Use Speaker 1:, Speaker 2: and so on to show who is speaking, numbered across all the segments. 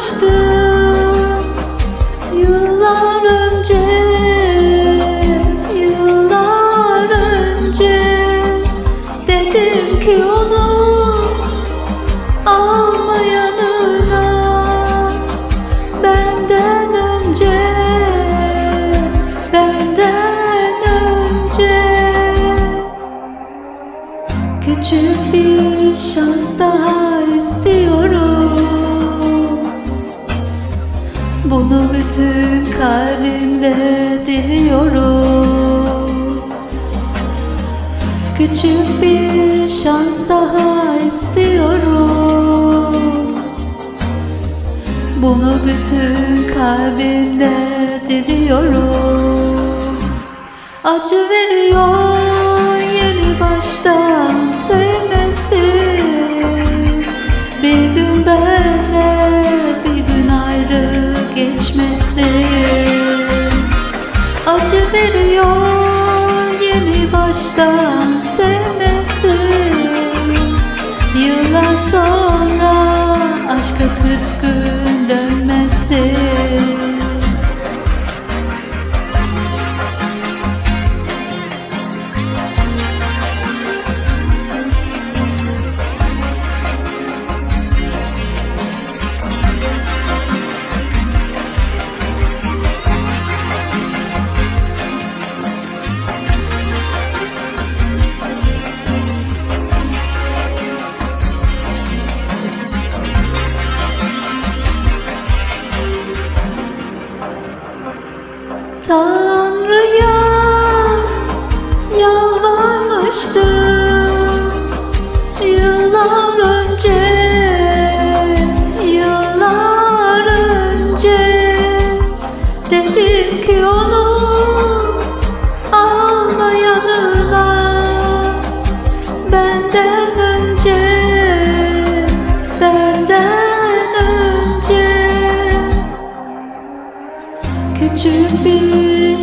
Speaker 1: aştı Bunu bütün kalbimle diliyorum. Küçük bir şans daha istiyorum. Bunu bütün kalbimle diliyorum. Acı veriyor aşka küskün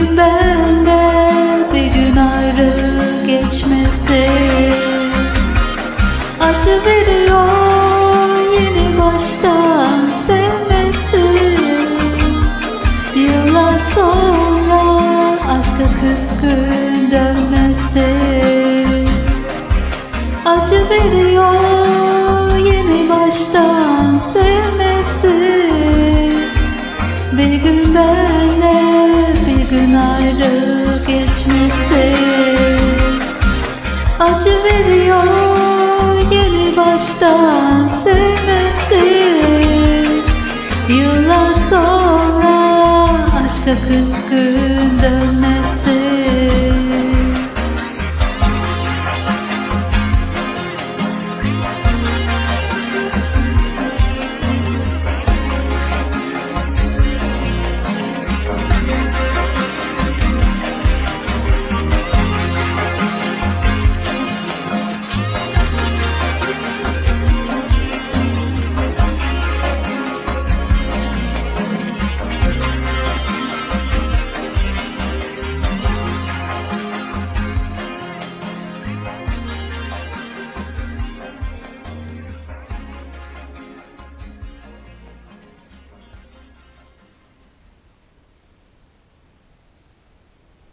Speaker 1: gün bende bir gün ayrı geçmesi Acı veriyor yeni baştan sevmesi. Yıllar sonra aşka küskün dönmesi. Acı veriyor yeni baştan sevmesi. Bir gün benle gün ayrı geçmesi. Acı veriyor yeni baştan sevmesi. Yıllar sonra aşka küskün dönmesi